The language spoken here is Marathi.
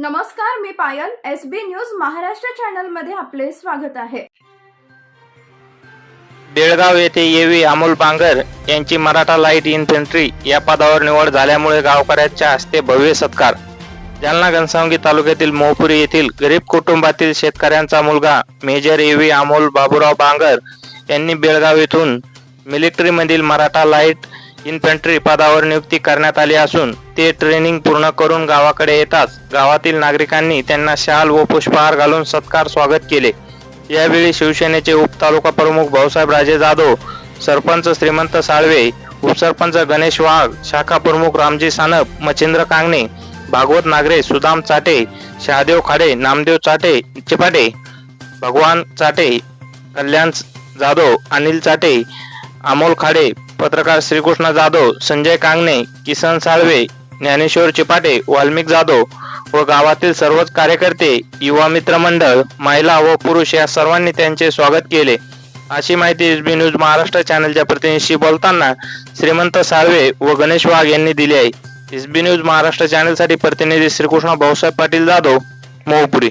नमस्कार मी Payal S B news Maharashtra चॅनलमध्ये आपले स्वागत आहे. बेळगाव येथे येवी अमोल बांगर यांची मराठा लाइट इन्फंट्री या पदावर निवड झाल्यामुळे गावकऱ्यांच्या हस्ते भव्य सत्कार. जालना घनसावंगी तालुक्यातील मोहपुरी येथील गरीब कुटुंबातील शेतकऱ्यांचा मुलगा मेजर एव्ही अमोल बाबुराव बांगर यांनी बेळगाव येथून मिलिटरीमधील मराठा लाइट इन्फंट्री पदावर नियुक्ती करण्यात आली असून ते ट्रेनिंग पूर्ण करून गावाकडे येताच गावातील नागरिकांनी त्यांना शाल व पुष्पहार घालून सत्कार स्वागत केले. यावेळी शिवसेनेचे उपतालुका प्रमुख भाऊसाहेब राजे जाधव सरपंच श्रीमंत साळवे उपसरपंच गणेश वाघ शाखा प्रमुख रामजी सानप मच्छिंद्र कांगणे भागवत नागरे सुदाम चाटे शहादेव खाडे नामदेव चाटे चिपाटे भगवान चाटे कल्याण जाधव अनिल चाटे अमोल खाडे पत्रकार श्रीकृष्ण जाधव संजय कांगणे किसन साळवे ज्ञानेश्वर चिपाटे वाल्मिक जाधव व गावातील सर्वच कार्यकर्ते युवा मित्र मंडळ महिला व पुरुष या सर्वांनी त्यांचे स्वागत केले. अशी माहिती एस बी न्यूज महाराष्ट्र चॅनलच्या प्रतिनिधीशी बोलताना श्रीमंत साळवे व गणेश वाघ यांनी दिली आहे. एस बी न्यूज महाराष्ट्र चॅनलसाठी प्रतिनिधी Shrikrishna Bhausaheb Patil Jadhav Mohpuri.